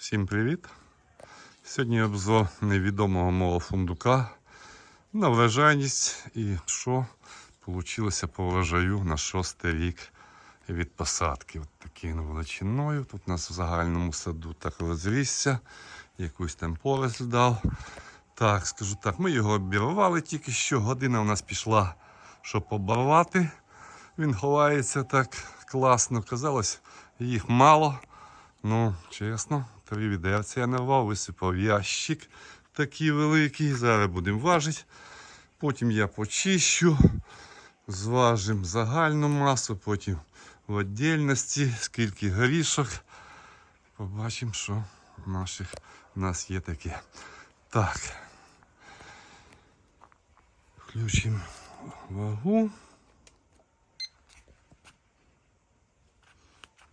Всім привіт! Сьогодні обзор невідомого мого фундука на врожайність і що вийшло по врожаю на шостий рік від посадки. От такий величиною. Тут у нас в загальному саду так розрісся, якусь там поросль дав. Так, скажу так, ми його обірвали тільки що. Година у нас пішла, щоб оборвати. Він ховається так класно. Казалось, їх мало. Ну, чесно, три відерця я нарвав, висипав ящик такий великий. Зараз будемо важити. Потім я почищу, зважимо загальну масу, потім в віддільності, скільки горішок. Побачимо, що в наших у нас є таке. Так. Включимо вагу.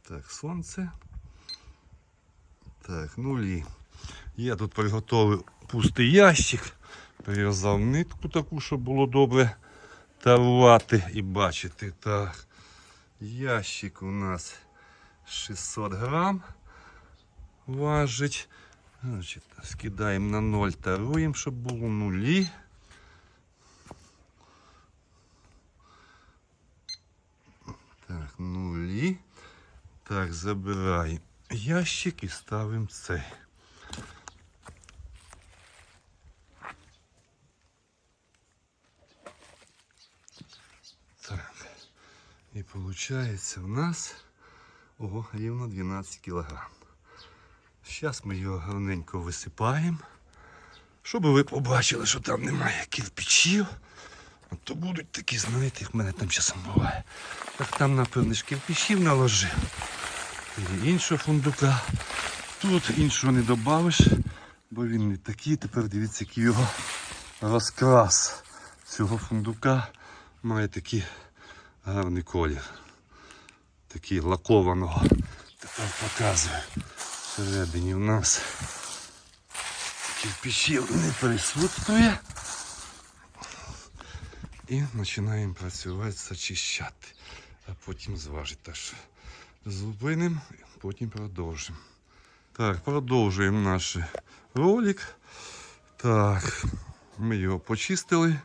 Так, сонце. Так, нулі. Я тут приготував пустий ящик, прив'язав нитку таку, щоб було добре тарувати і бачити. Так, ящик у нас 600 грам важить. Значить, скидаємо на 0, таруємо, щоб було нулі. Так, нулі. Так, забираємо ящик і ставимо цей. Так. І виходить у нас ого, рівно 12 кг. Зараз ми його гарненько висипаємо. Щоб ви побачили, що там немає кирпичів. То будуть такі, знаєте, як в мене там часом буває. Так там, напевно, ж кирпичів наложив. І іншого фундука. Тут іншого не додавиш, бо він не такий. Тепер дивіться, який його розкрас цього фундука має такий гарний колір. Такий лакованого. Тепер показую. Всередині у нас кирпичів не присутствує. І починаємо працювати, зачищати, а потім зважити. Зупинимо, потім продовжимо. Так, продовжуємо наш ролик. Так, ми його почистили.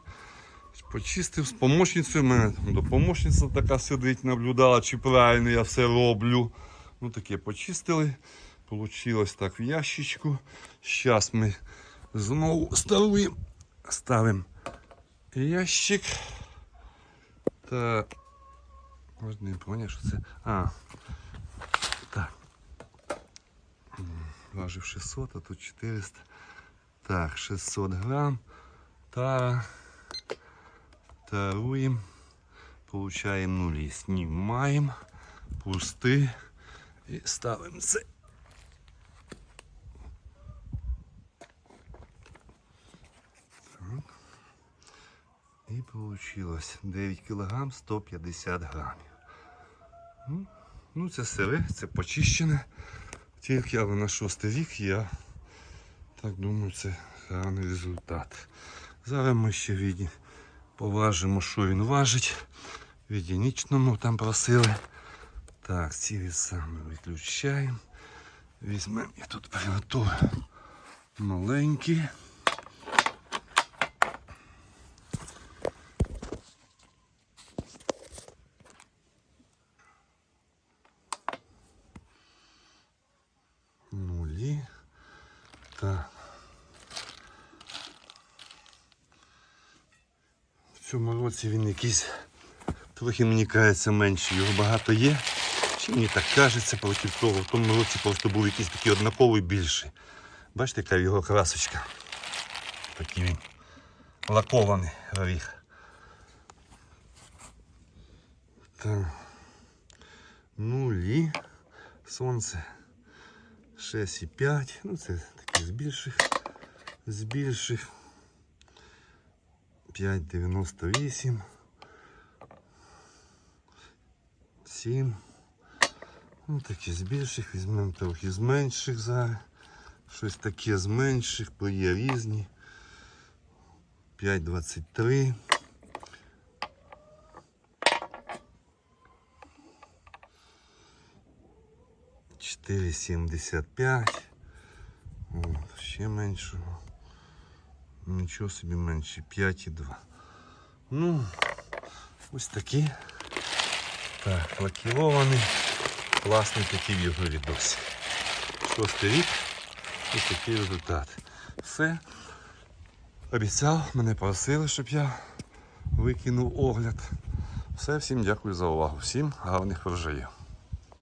Почистив з помощницею. Мене там до помощниця така сидить, наблюдала, чи правильно я все роблю. Ну таке почистили. Получилось так в ящичку. Зараз ми знову ставимо, ставимо ящик. Так. Можна не поняв, що це. А. Так. Важив 600, а тут 400. Так, 600 грам. Та таруємо. Получаємо нулі. Знімаємо. Пусти. І ставимо це. Так. І получилось 9 кг 150 грамів. Ну, це сире, це почищене. Тільки але на шостий рік я так думаю, це гарний результат. Зараз ми ще віді поважимо, що він важить. В единичному там просили. Так, ці віса ми виключаємо. Візьмемо я тут приготую маленькі. Нулі. Так. В цьому році він якийсь трохи мені кажеться менший. Його багато є. Чи мені так кажеться проти того. В тому році просто був якийсь такий однаковий більший. Бачите, яка його красочка. Такий він лакований. Так. Нулі. Сонце. 6,5. Ну це з більших. З більших. 5,98. 7. Ну такі з більших. Візьмемо трохи з менших зараз. Щось таке з менших, бо є різні. 5,23. Чотири сімдесят п'ять. Ще меншого. Нічого собі менше. 5,2. Ну, ось такі. Так, лакірований. Класний такий його відосі. Шостий рік. Ось такий результат. Все. Обіцяв, мене просили, щоб я викинув огляд. Все, всім дякую за увагу. Всім гарних врожаїв.